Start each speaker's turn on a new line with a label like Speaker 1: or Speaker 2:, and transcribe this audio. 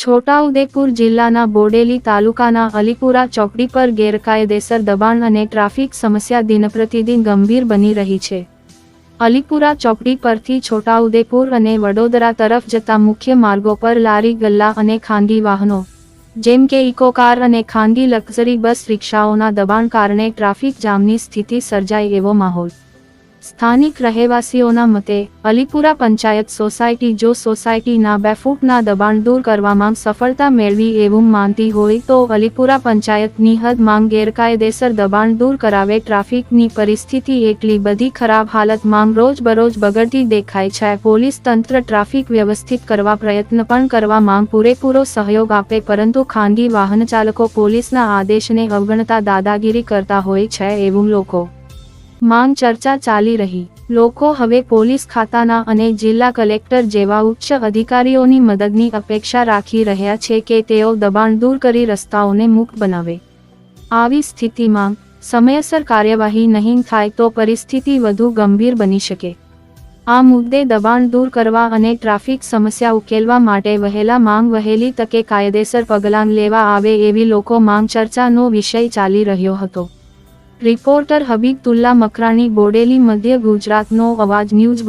Speaker 1: છોટાઉદેપુર જિલ્લાના બોડેલી તાલુકાના અલીપુરા ચોકડી પર ગેરકાયદેસર દબાણ અને ટ્રાફિક સમસ્યા દિનપ્રતિદિન ગંભીર બની રહી છે. અલીપુરા ચોકડી પરથી છોટાઉદેપુર અને વડોદરા તરફ જતા મુખ્ય માર્ગો પર લારી, ગલ્લા અને ખાનગી વાહનો, જેમ કે ઇકો કાર અને ખાનગી લક્ઝરી બસ રિક્ષાઓના દબાણ કારણે ટ્રાફિક જામની સ્થિતિ સર્જાય એવો માહોલ. સ્થાનિક રહેવાસીઓના મતે, અલીપુરા પંચાયત સોસાયટી જો સોસાયટીના બે ફૂટના દબાણ દૂર કરવામાં સફળતા મેળવી એવું માનતી હોય તો અલીપુરા પંચાયતની હદ માંગ ગેરકાયદેસર દબાણ દૂર કરાવે, ટ્રાફિકની પરિસ્થિતિ એટલી બધી ખરાબ હાલતમાં રોજબરોજ બગડતી દેખાય છે. પોલીસ તંત્ર ટ્રાફિક વ્યવસ્થિત કરવા પ્રયત્ન પણ કરવા માંગ પૂરેપૂરો સહયોગ આપે, પરંતુ ખાનગી વાહન ચાલકો પોલીસના આદેશને અવગણતા દાદાગીરી કરતા હોય છે એવું લોકો માંગ ચર્ચા ચાલી રહી. લોકો હવે પોલીસ ખાતાના અને જિલ્લા કલેક્ટર જેવા ઉચ્ચ અધિકારીઓની મદદની અપેક્ષા રાખી રહ્યા છે કે તેઓ દબાણ દૂર કરી રસ્તાઓને મુક્ત બનાવે. આવી સ્થિતિમાં સમયસર કાર્યવાહી નહીં થાય તો પરિસ્થિતિ વધુ ગંભીર બની શકે. આ મુદ્દે દબાણ દૂર કરવા અને ટ્રાફિક સમસ્યા ઉકેલવા માટે વહેલા માંગ વહેલી તકે કાયદેસર પગલાં લેવા આવે એવી લોકો માંગ ચર્ચાનો વિષય ચાલી રહ્યો હતો. રિપોર્ટર હબીબતુલ્લા મકરાણી બોડેલી મધ્ય ગુજરાતનો અવાજ ન્યૂઝ